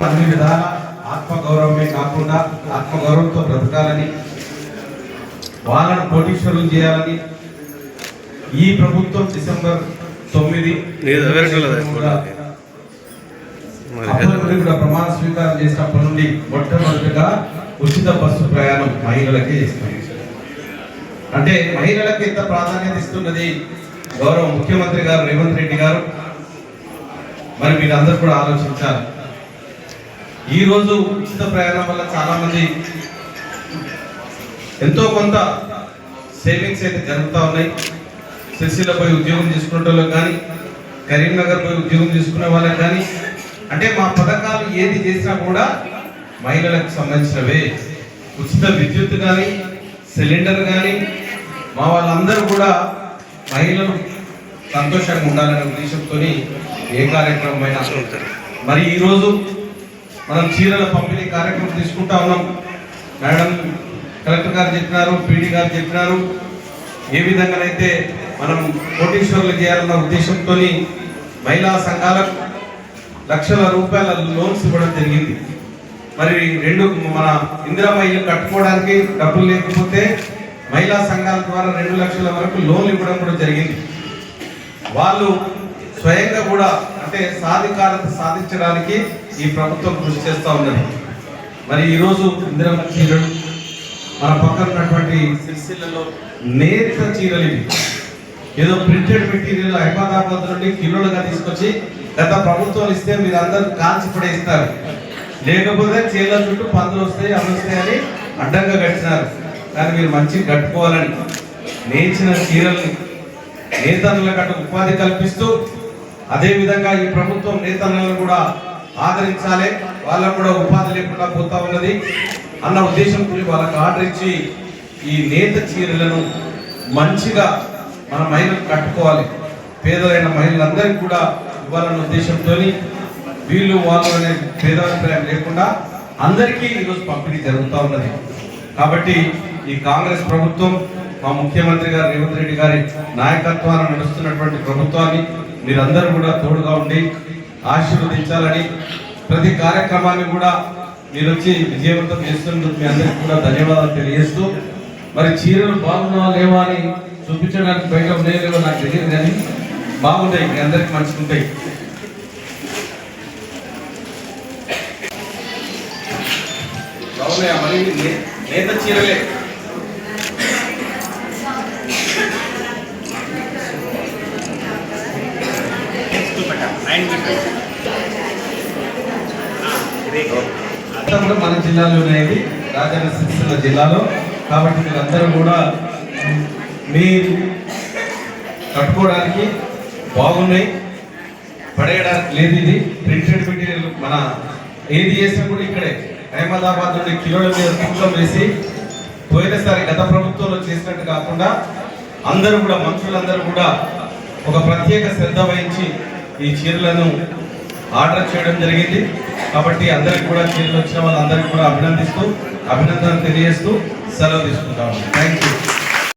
అన్ని విధాల ఆత్మగౌరవమే కాకుండా ఆత్మగౌరవంతో బ్రతకాలని వాళ్ళను కోటీశ్వరులు చేయాలని ఈ ప్రభుత్వం డిసెంబర్ తొమ్మిది కూడా ప్రమాణ స్వీకారం చేసినప్పటి నుండి మొట్టమొదటిగా ఉచిత బస్సు ప్రయాణం మహిళలకే ఇస్తుంది అంటే మహిళలకు ఎంత ప్రాధాన్యత ఇస్తున్నది? గౌరవ ముఖ్యమంత్రి గారు రేవంత్ రెడ్డి గారు. మరి మీరందరూ కూడా ఆలోచించాలి. ఈ రోజు ఉచిత ప్రయాణం వల్ల చాలా మంది ఎంతో కొంత సేవింగ్స్ అయితే జరుగుతూ ఉన్నాయి. సిరిసిల్ల పోయి ఉద్యోగం చేసుకునే వాళ్ళకి కానీ కరీంనగర్ పోయి ఉద్యోగం చేసుకునే వాళ్ళకి కానీ అంటే మా పథకాలు ఏది చేసినా కూడా మహిళలకు సంబంధించినవే. ఉచిత విద్యుత్ కానీ సిలిండర్ కానీ మా వాళ్ళందరూ కూడా మహిళలు సంతోషంగా ఉండాలనే ఉద్దేశంతో ఏ కార్యక్రమం అయినా మరి ఈరోజు మనం చీరల పంపిణీ కార్యక్రమం తీసుకుంటా ఉన్నాం. మేడం కలెక్టర్ గారు చెప్పినారు పీడీ గారు చెప్పినారు. ఏ విధంగానైతే మనం కోటీశ్వరులు చేయాలన్న ఉద్దేశంతో మహిళా సంఘాలకు లక్షల రూపాయల లోన్స్ ఇవ్వడం జరిగింది. మరి రెండు మన ఇందిరమ్మ ఇల్లు కట్టుకోవడానికి డబ్బులు లేకపోతే మహిళా సంఘాల ద్వారా రెండు లక్షల వరకు లోన్లు ఇవ్వడం కూడా జరిగింది. వాళ్ళు స్వయంగా కూడా అంటే సాధికారత సాధించడానికి ఈ ప్రభుత్వం కృషి చేస్తూ ఉన్నది మరి ఈరోజు ఇందిరమ్మ చీరలు మన పక్కన ఉన్నటువంటి సిరిసిల్లలో నేత చీరలు ఇవి. ఏదో ప్రింటెడ్ మెటీరియల్ అహ్మదాబాద్ నుండి కిలోలుగా తీసుకొచ్చి గత ప్రభుత్వాలు ఇస్తే మీరు అందరూ కాల్చి పడేస్తారు. లేకపోతే చీరల చుట్టూ పందులు వస్తాయి అవి వస్తాయని అడ్డంగా కట్టినారు. కానీ మీరు మంచిగా కట్టుకోవాలని నేర్చిన చీరల్ని నేతన్నలకు అటు ఉపాధి కల్పిస్తూ అదే విధంగా ఈ ప్రభుత్వం నేతన్నలను కూడా ఆదరించాలి. వాళ్ళకు కూడా ఉపాధి లేకుండా పోతా ఉన్నది. అన్న ఉద్దేశంతో వాళ్ళకు ఆర్డర్ ఇచ్చి ఈ నేత చీరలను మంచిగా మన మహిళలు కట్టుకోవాలి. పేదలైన మహిళలందరికీ కూడా ఇవ్వాలన్న ఉద్దేశంతో వీళ్ళు వాళ్ళు అనే భేదాభిప్రాయం లేకుండా అందరికీ ఈరోజు పంపిణీ జరుగుతూ ఉన్నది. కాబట్టి ఈ కాంగ్రెస్ ప్రభుత్వం మా ముఖ్యమంత్రి గారు రేవంత్ రెడ్డి గారి నాయకత్వాన్ని నడుస్తున్నటువంటి ప్రభుత్వాన్ని మీరందరూ కూడా తోడుగా ఉండి ఆశీర్వదించాలని ప్రతి కార్యక్రమాన్ని కూడా మీరు వచ్చి విజయవంతం చేస్తున్నందుకు మీ అందరికీ కూడా ధన్యవాదాలు తెలియజేస్తూ మరి చీరలు బాగున్నావా లేవా అని చూపించడానికి బయట ఉన్నాయో నాకు తెలియదు కానీ బాగుంటాయి మీ అందరికి మంచిగా ఉంటాయి బాగున్నాయా మరి? నేత చీరలే. మన జిల్లాలో ఉన్నాయి రాజన్న సిరిసిల్ల జిల్లాలో. కాబట్టి మీరందరూ కూడా మీరు కట్టుకోవడానికి బాగున్నాయి. పడేయడానికి లేదు ఇది. ప్రింటెడ్ మెటీరియల్ మన ఏది చేసినా కూడా ఇక్కడే. అహ్మదాబాద్ నుండి కిలోల మీద తూకం వేసి పోయినసారి గత ప్రభుత్వంలో చేసినట్టు కాకుండా అందరూ కూడా మనుషులందరూ కూడా ఒక ప్రత్యేక శ్రద్ధ వహించి ఈ చీరలను ఆర్డర్ చేయడం జరిగింది. కాబట్టి అందరికి కూడా చీరలు వచ్చిన వాళ్ళందరికీ కూడా అభినందిస్తూ అభినందనలు తెలియజేస్తూ సెలవు తీసుకుంటాము థ్యాంక్ యూ